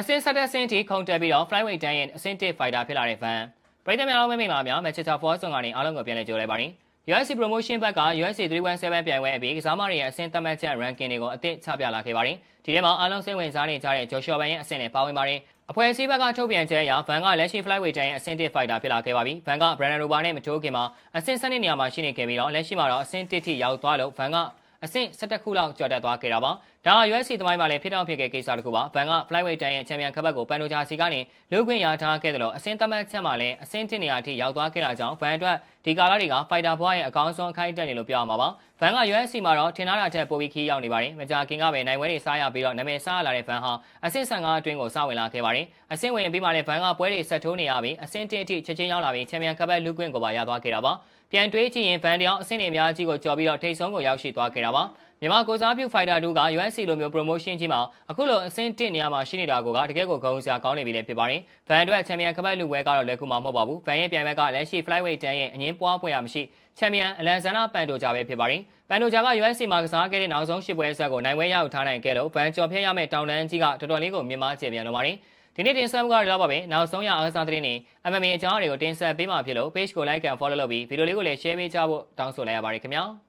အဆင့်ဆက်တဲ့အဆင့်ထိခုန်တက်ပြီးတော့ flyweight တန်းရဲ့အဆင့်1 fighter ဖြစ်လာတဲ့ Van ပရိသတ်များအားလုံးပဲမိတ်ပါများ Manchester Force ကနေအားလုံးကိုပြန်လည်ကြိုဆိုလိုက်ပါတယ် UFC promotion ဘက်က UFC 317ပြိုင်ပွဲအပြီးကစားမတွေရဲ့အဆင့်သတ်မှတ်ချက် ranking တွေကိုအသစ်ချပြလာခဲ့ပါတယ်ဒီထဲမှာအားလုံးစိတ်ဝင်စားနေကြတဲ့ Joshua Van ရဲ့အဆင့်နဲ့ပါဝင်ပါတယ်အဖွဲ့အစည်းဘက်ကထုတ်ပြန်ချက်အရ Van ကလက်ရှိ flyweight တန်းရဲ့အဆင့်1 fighter ဖြစ်လာခဲ့ပါပြီ Van က Brandon Rober နဲ့မထိုးခင်မှာအဆင့်7နေရာမှာရှိနေခဲ့ပြီးတော့လက်ရှိမှာတော့အဆင့်1ထိရောက်သွားလို့ Van က အဆင့်17ခုလောက်ကျော်တက်သွားခဲ့တာပါဒါက UFC သမိုင်းမှာလည်းဖြစ်တော့ဖြစ်ခဲ့ကိစ္စတစ်ခုပါဘန်က flyweight တန်းရဲ့ချန်ပီယံခပတ်ကိုပန်တိုဂျာစီကနေလူခွင့်ရထားခဲ့တယ်လို့အဆင့်သတ်မှတ်ချက်မှာလည်းအဆင့်1နေရာထိရောက်သွားခဲ့တာကြောင့်ဘန်အတွက် ဒီကာလတွေက fighter ဘွားရဲ့အကောင်းဆုံးအခိုက်အတန့်တွေလို့ပြောရမှာပါဘန်က UFC မှာတော့ထင်ထားတာချက်ပိုပြီးခီးရောက်နေပါတယ်မကြာခင်ကပဲနိုင်ပွဲတွေစားရပြီးတော့နာမည်စားရလာတဲ့ဘန်ဟာအဆင့်15အတွင်းကိုစဝင်လာခဲ့ပါတယ်အဆင့်ဝင်ပြီးမှလည်းဘန်ကပွဲတွေဆက်ထိုးနေရပြီးအဆင့်1အထိချက်ချင်းရောက်လာပြီးချန်ပီယံခပတ်လူခွင့်ကိုပါရသွားခဲ့တာပါပြန်တွေးကြည့်ရင်ဘန်တယောက်အဆင့်တွေအများကြီးကိုကျော်ပြီးတော့ထိတ်ဆုံးကိုရောက်ရှိသွားခဲ့တာပါ မြန်မာကိုစားပြု fighter တို့က UFC လိုမျိုး promotion ကြီးမှာအခုလိုအဆင့်1နေရာမှာရှိနေတာကိုကတကယ်ကိုဂုဏ်စရာကောင်းနေပြီလေဖြစ်ပါတယ်။ဗန်အတွက်ချန်ပီယံကပတ်လူပွဲကတော့လည်းခုမှမဟုတ်ပါဘူး။ဗန်ရဲ့ပြိုင်ဘက်ကလက်ရှိ flyweight တန်းရဲ့အငင်းပွားပွဲရမရှိချန်ပီယံအလန်ဇန်နာပန်တိုဂျာပဲဖြစ်ပါတယ်။ပန်တိုဂျာက UFC မှာကစားခဲ့တဲ့နောက်ဆုံးရှစ်ပွဲဆက်ကိုနိုင်ပွဲရယူထားနိုင်ခဲ့လို့ဗန်ကျော်ဖျက်ရမယ့်တောင်တန်းကြီးကတော်တော်လေးကိုမြင့်မားကျေပြန်လို့ပါတယ်။ဒီနေ့တင်ဆက်မှုကတော့ပါပဲနောက်ဆုံးရအားကစားသတင်းတွေ MMA အကြောင်းအရာတွေကိုတင်ဆက်ပေးမှာဖြစ်လို့ page ကို like and follow လုပ်ပြီးဗီဒီယိုလေးကိုလည်း share ပေးကြဖို့တောင်းဆိုလိုက်ရပါတယ်ခင်ဗျာ။